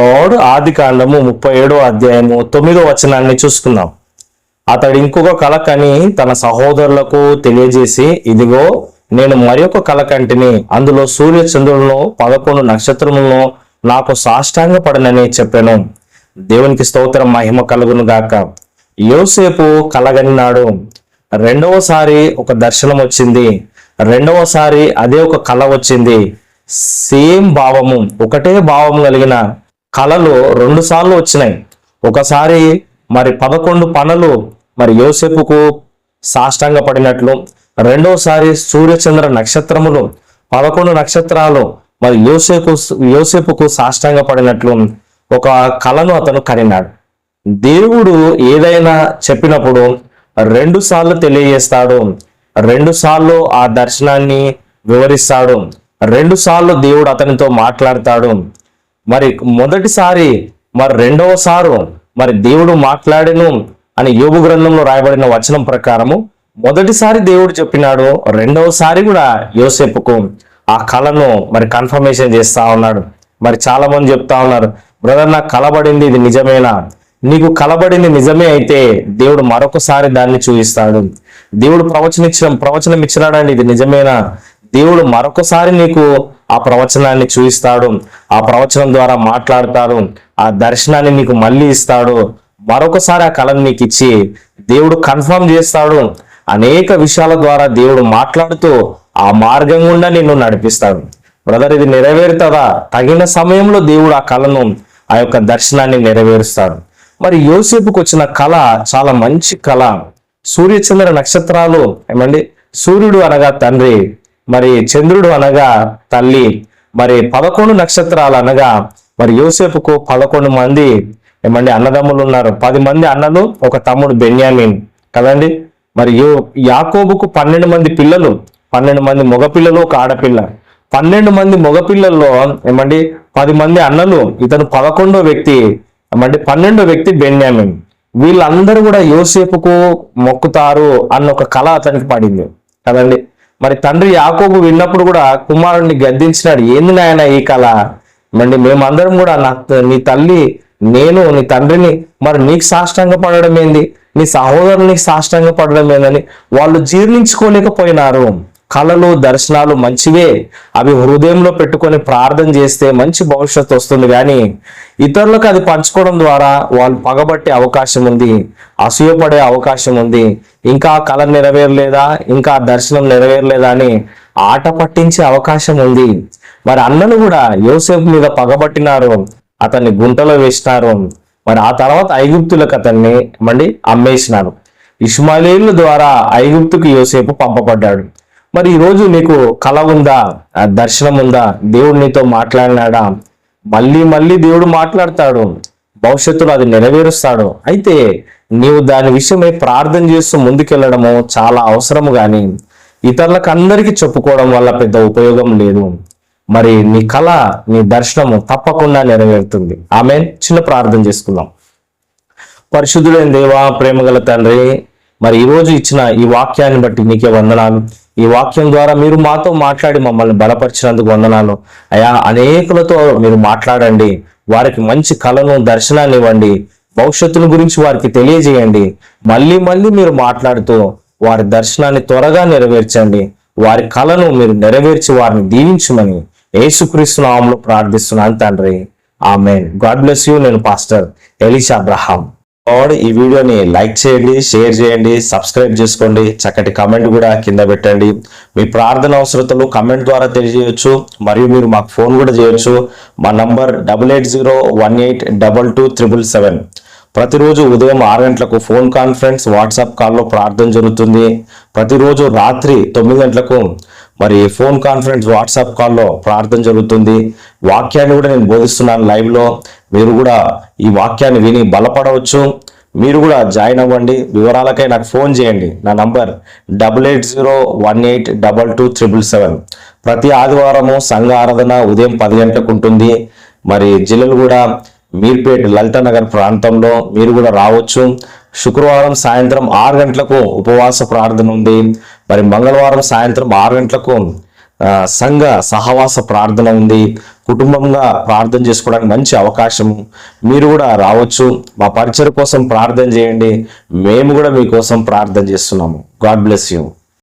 తోడు ఆది కాండము ముప్పై ఏడో అధ్యాయము తొమ్మిదో వచనాన్ని చూసుకుందాం. అతడు ఇంకొక కల కని తన సహోదరులకు తెలియజేసి ఇదిగో నేను మరి ఒక కల కంటిని అందులో సూర్య చంద్రులను పదకొండు నక్షత్రములను నాకు సాష్టాంగ పడనని చెప్పాను. దేవునికి స్తోత్రం మహిమ కలుగును గాక. యోసేపు కలగనినాడు రెండవసారి ఒక దర్శనం వచ్చింది. రెండవసారి అదే ఒక కళ వచ్చింది. సేమ్ భావము ఒకటే భావం కలిగిన కళలు రెండుసార్లు వచ్చినాయి. ఒకసారి మరి పదకొండు పనులు మరి యోసేపుకు సాష్టంగ పడినట్లు రెండోసారి సూర్యచంద్ర నక్షత్రములు పదకొండు నక్షత్రాలు మరి యోసేపు యోసేపుకు సాష్టంగ పడినట్లు ఒక కళను అతను కనినాడు. దేవుడు ఏదైనా చెప్పినప్పుడు రెండు సార్లు తెలియజేస్తాడు రెండు సార్లు ఆ దర్శనాన్ని వివరిస్తాడు రెండు సార్లు దేవుడు అతనితో మాట్లాడతాడు మరి మొదటిసారి మరి రెండవసారు మరి దేవుడు మాట్లాడెను అని యోగు గ్రంథంలో రాయబడిన వచనం ప్రకారము మొదటిసారి దేవుడు చెప్పినాడు రెండవసారి కూడా యోసేపుకు ఆ కళను మరి కన్ఫర్మేషన్ చేస్తా ఉన్నాడు. మరి చాలా మంది చెప్తా ఉన్నారు బ్రదర్ నాకు కలబడింది ఇది నిజమేనా? నీకు కలబడింది నిజమే అయితే దేవుడు మరొకసారి దాన్ని చూపిస్తాడు. దేవుడు ప్రవచనిచ్చడం ప్రవచనం ఇచ్చినాడండి ఇది నిజమేనా? దేవుడు మరొకసారి నీకు ఆ ప్రవచనాన్ని చూపిస్తాడు ఆ ప్రవచనం ద్వారా మాట్లాడతాడు ఆ దర్శనాన్ని నీకు మళ్ళీ ఇస్తాడు. మరొకసారి ఆ కళను నీకు ఇచ్చి దేవుడు కన్ఫర్మ్ చేస్తాడు. అనేక విషయాల ద్వారా దేవుడు మాట్లాడుతూ ఆ మార్గం గుండా నిన్ను నడిపిస్తాడు. బ్రదర్ ఇది నెరవేరుతుందా? తగిన సమయంలో దేవుడు ఆ కళను ఆ యొక్క దర్శనాన్ని నెరవేరుస్తాడు. మరి యోసేపుకు వచ్చిన కళ చాలా మంచి కళ. సూర్యచంద్ర నక్షత్రాలు ఏమండి? సూర్యుడు అనగా తండ్రి. మరి చంద్రుడు అనగా తల్లి మరి పదకొండు నక్షత్రాలు అనగా మరి యూసేపుకు పదకొండు మంది ఏమండి అన్నదమ్ములు ఉన్నారు. పది మంది అన్నలు ఒక తమ్ముడు బెన్యామిన్. కదండి? మరి యో యాకోబుకు పన్నెండు మంది పిల్లలు పన్నెండు మంది మగపిల్లలు ఒక ఆడపిల్ల. పన్నెండు మంది మగపిల్లల్లో ఏమండి పది మంది అన్నలు ఇతను పదకొండో వ్యక్తి ఏమండి పన్నెండో వ్యక్తి బెన్యామిన్. వీళ్ళందరూ కూడా యోసేపుకు మొక్కుతారు అన్న ఒక కళ అతనికి పడింది. కదండి? మరి తండ్రి యాకోబు విన్నప్పుడు కూడా కుమారుడిని గద్దించినాడు. ఏంది నాయన ఈ కళ? మరి మేమందరం కూడా నా నీ తల్లి నేను నీ తండ్రిని మరి నీకు సాష్టంగా పడడం ఏంది? నీ సహోదరునికి సాష్టంగా పడడం ఏందని వాళ్ళు జీర్ణించుకోలేకపోయినారు. కళలు దర్శనాలు మంచివే. అవి హృదయంలో పెట్టుకొని ప్రార్థన చేస్తే మంచి భవిష్యత్తు వస్తుంది. కానీ ఇతరులకు అది పంచుకోవడం ద్వారా వాళ్ళు పగబట్టే అవకాశం ఉంది. అసూయపడే అవకాశం ఉంది. ఇంకా కళ నెరవేరలేదా? ఇంకా దర్శనం నెరవేరలేదా అని ఆట పట్టించే అవకాశం ఉంది. మరి అన్నను కూడా యోసేపు మీద పగబట్టినారు. అతన్ని గుంటలో వేసినారు. మరి ఆ తర్వాత ఐగుప్తులకు అతన్ని మండి అమ్మేసినారు. ఇస్మాయిలీల ద్వారా ఐగుప్తుకు యోసేపు పంపబడ్డాడు. మరి ఈరోజు నీకు కళ ఉందా? దర్శనం ఉందా? దేవుడు నీతో మాట్లాడినాడా? మళ్ళీ మళ్ళీ దేవుడు మాట్లాడతాడు. భవిష్యత్తులో అది నెరవేరుస్తాడు. అయితే నీవు దాని విషయమై ప్రార్థన చేస్తూ ముందుకెళ్ళడము చాలా అవసరము కానీ ఇతరులకు అందరికీ చెప్పుకోవడం వల్ల పెద్ద ఉపయోగం లేదు. మరి నీ కళ నీ దర్శనము తప్పకుండా నెరవేరుతుంది. ఆమె చిన్న ప్రార్థన చేసుకుందాం. పరిశుద్ధుడైన దేవా ప్రేమగల తండ్రి మరి ఈ రోజు ఇచ్చిన ఈ వాక్యాన్ని బట్టి నీకే వందనాలు. ఈ వాక్యం ద్వారా మీరు మాతో మాట్లాడి మమ్మల్ని బలపరిచినందుకు వందనాలు. అయా అనేకులతో మీరు మాట్లాడండి. వారికి మంచి కళను దర్శనాన్ని ఇవ్వండి. భవిష్యత్తును గురించి వారికి తెలియజేయండి. మళ్ళీ మళ్ళీ మీరు మాట్లాడుతూ వారి దర్శనాన్ని త్వరగా నెరవేర్చండి. వారి కళను మీరు నెరవేర్చి వారిని దీవించమని యేసుక్రీస్తు నామంలో ప్రార్థిస్తున్నాను తండ్రి. ఆమెన్. God bless you. నేను పాస్టర్ ఎలిషా అబ్రహాం. గాడ్ ఈ వీడియోని లైక్ చేయండి షేర్ చేయండి సబ్స్క్రైబ్ చేసుకోండి. చక్కటి కమెంట్ కూడా కింద పెట్టండి. మీ ప్రార్థన అవసరతలు కమెంట్ ద్వారా తెలియజేయచ్చు. మరియు మీరు మాకు ఫోన్ కూడా చేయొచ్చు. మా number double eight zero one eight double two triple seven ప్రతిరోజు ఉదయం ఆరు గంటలకు ఫోన్ కాన్ఫరెన్స్ వాట్సాప్ కాల్లో ప్రార్థన జరుగుతుంది. ప్రతిరోజు రాత్రి తొమ్మిది గంటలకు మరి ఫోన్ కాన్ఫరెన్స్ వాట్సాప్ కాల్లో ప్రార్థన జరుగుతుంది. వాక్యాన్ని కూడా నేను బోధిస్తున్నాను లైవ్లో. మీరు కూడా ఈ వాక్యాన్ని విని బలపడవచ్చు. మీరు కూడా జాయిన్ అవ్వండి. వివరాలకై నాకు ఫోన్ చేయండి. నా number double eight zero one eight double two triple seven. ప్రతి ఆదివారము సంఘ ఆరాధన ఉదయం పది గంటలకు ఉంటుంది. మరి జిల్లలు కూడా మీర్పేట్ లలిత నగర్ ప్రాంతంలో మీరు కూడా రావచ్చు. శుక్రవారం సాయంత్రం ఆరు గంటలకు ఉపవాస ప్రార్థన ఉంది. మరి మంగళవారం సాయంత్రం ఆరు గంటలకు సంఘ సహవాస ప్రార్థన ఉంది. కుటుంబంగా ప్రార్థన చేసుకోవడానికి మంచి అవకాశము మీరు కూడా రావచ్చు. మా పరిచయం కోసం ప్రార్థన చేయండి. మేము కూడా మీకోసం ప్రార్థన చేస్తున్నాము. God bless you.